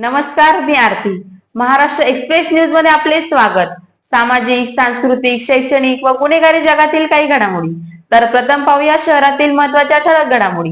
नमस्कार मी आरती. महाराष्ट्र एक्सप्रेस न्यूजमध्ये आपले स्वागत. सामाजिक सांस्कृतिक शैक्षणिक व गुन्हेगारी जगातील काही घडामोडी. तर प्रथम पाहूया शहरातील महत्त्वाच्या ठळक घडामोडी.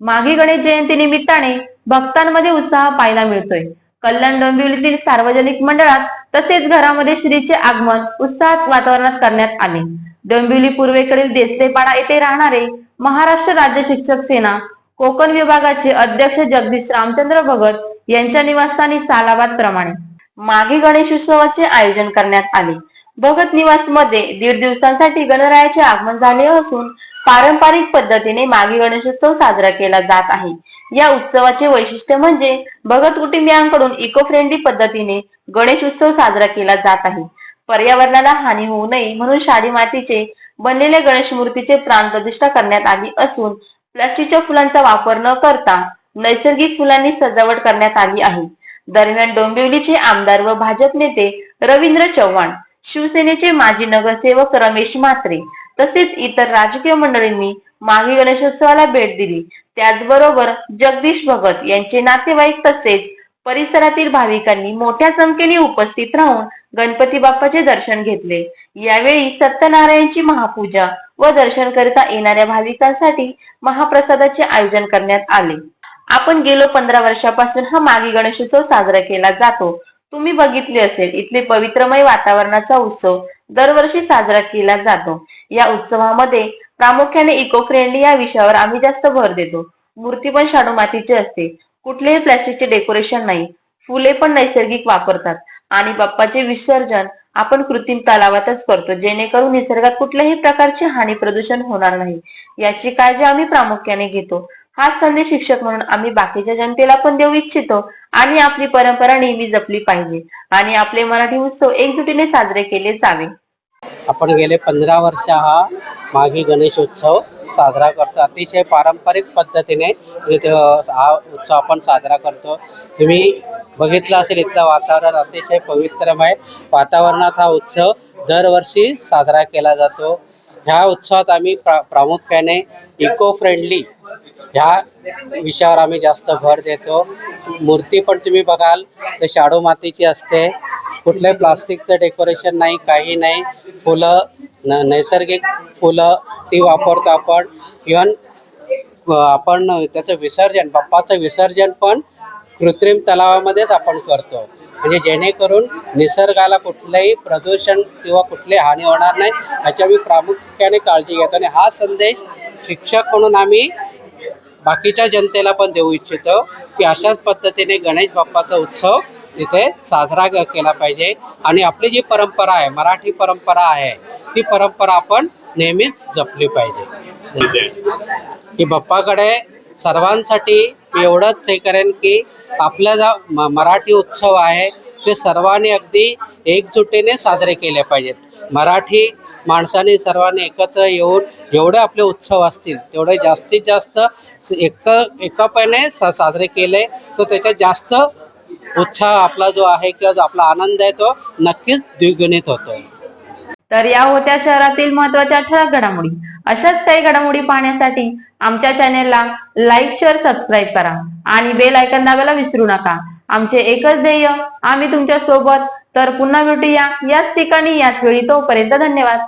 माघी गणेश जयंती निमित्ताने भक्तांमध्ये उत्साह पाहायला मिळतोय. कल्याण डोंबिवलीतील सार्वजनिक मंडळात तसेच घरामध्ये श्रीचे आगमन उत्साहात वातावरणात करण्यात आले. डोंबिवली पूर्वेकडील देसलेपाडा येथे राहणारे महाराष्ट्र राज्य शिक्षक सेना कोकण विभागाचे अध्यक्ष जगदीश रामचंद्र भगत यांच्या निवासस्थानी सालाबाद प्रमाणे. माघी गणेशोत्सवाचे आयोजन करण्यात आले. भगत निवासमध्ये दीड दिवसांसाठी गणरायाचे आगमन झाले असून पारंपरिक पद्धतीने माघी गणेशोत्सव साजरा केला जात आहे. या उत्सवाचे वैशिष्ट्य म्हणजे भगत कुटुंबियांकडून इको फ्रेंडली पद्धतीने गणेश उत्सव साजरा केला जात आहे. पर्यावरणाला हानी होऊ नये म्हणून शाडी मातीचे बनलेल्या गणेश मूर्तीचे प्राण प्रतिष्ठा करण्यात आली असून प्लास्टिकच्या फुलांचा वापर न करता नैसर्गिक फुलांनी सजावट करण्यात आली आहे. दरम्यान डोंबिवलीचे आमदार व भाजप नेते रवींद्र चव्हाण शिवसेनेचे माजी नगरसेवक रमेश म्हात्रे तसेच इतर राजकीय मंडळींनी माघी गणेशोत्सवाला भेट दिली. त्याचबरोबर जगदीश भगत यांचे नातेवाईक तसेच परिसरातील भाविकांनी मोठ्या संख्येने उपस्थित राहून गणपती बाप्पाचे दर्शन घेतले. यावेळी सत्यनारायणची महापूजा व दर्शन करता येणाऱ्या भाविकांसाठी महाप्रसादाचे आयोजन करण्यात आले. आपण गेलो पंधरा वर्षापासून हा मागी गणेशोत्सव साजरा केला जातो. तुम्ही बघितले असेल इथले पवित्रमय वातावरणाचा उत्सव दरवर्षी साजरा केला जातो. या उत्सवामध्ये प्रामुख्याने इको फ्रेंडली या विषयावर आम्ही जास्त भर देतो. मूर्ती पण शाडू मातीची असते. कुठलेही प्लास्टिकचे डेकोरेशन नाही. फुले पण नैसर्गिक वापरतात. आणि बाप्पाचे विसर्जन आपण कृत्रिम तलावातच करतो. जेणेकरून निसर्गात कुठल्याही प्रकारचे हानी प्रदूषण होणार नाही. याची काळजी आम्ही प्रामुख्याने घेतो. हा संदेश शिक्षक म्हणून आम्ही बाकीच्या जनतेला पण देऊ इच्छितो. आणि आपली परंपरा नेहमी जपली पाहिजे. आणि आपले मराठी उत्सव एकजुटीने साजरे केले जावे. आपण गेले पंधरा वर्ष हा माघी गणेशोत्सव साजरा करतो. अतिशय पारंपरिक पद्धतीने हा उत्सव आपण साजरा करतो. तुम्ही बघितलं असेल इथलं वातावरण अतिशय पवित्रमय. वातावरणात हा उत्सव दरवर्षी साजरा केला जातो. ह्या उत्सवात आम्ही प्रा प्रामुख्याने इको फ्रेंडली ह्या विषयावर आम्ही जास्त भर देतो. मूर्ती पण तुम्ही बघाल तर शाडू मातीची असते. कुठलंही प्लास्टिकचं डेकोरेशन नाही काही नाही. फुलं न नैसर्गिक फुलं ती वापरतो आपण. इव्हन आपण त्याचं विसर्जन बाप्पाचं विसर्जन पण कृत्रिम तलावामध्येच आपण करतो. म्हणजे जेणेकरून निसर्गाला कुठलंही प्रदूषण किंवा कुठलीही हानी होणार नाही. याची आम्ही प्रामुख्याने काळजी घेतो. आणि हा संदेश शिक्षक म्हणून आम्ही बाकीच्या जनतेला पण देऊ इच्छितो की अशाच पद्धतीने गणेश बाप्पाचा उत्सव तिथे साजरा केला पाहिजे. आणि आपली जी परंपरा आहे मराठी परंपरा आहे ती परंपरा आपण नेहमीच जपली पाहिजे. की बाप्पाकडे सर्वांसाठी मी एवढंच हे करेन की आपला जा म- मराठी उत्सव आहे ते सर्वांनी अगदी एकजुटीने साजरे केले पाहिजेत. मराठी माणसाने सर्वांनी एकत्र येऊन जेवढे आपले उत्सव असतील तेवढे जास्तीत जास्त एक एकापणे सा साजरे केले तर त्याच्यात जास्त उत्साह आपला जो आहे किंवा जो आपला आनंद आहे तो नक्कीच द्विगुणित होतो तर या होत्या शहरातील महत्त्वाच्या ठळक घडामोडी. अशाच काही घडामोडी पाहण्यासाठी आमच्या चॅनेलला लाईक शेअर सबस्क्राईब करा आणि बेल आयकन दाबायला विसरू नका. आमचे एकच ध्येय आम्ही तुमच्यासोबत तर पुन्हा भेटूया याच ठिकाणी याच वेळी. तोपर्यंत धन्यवाद.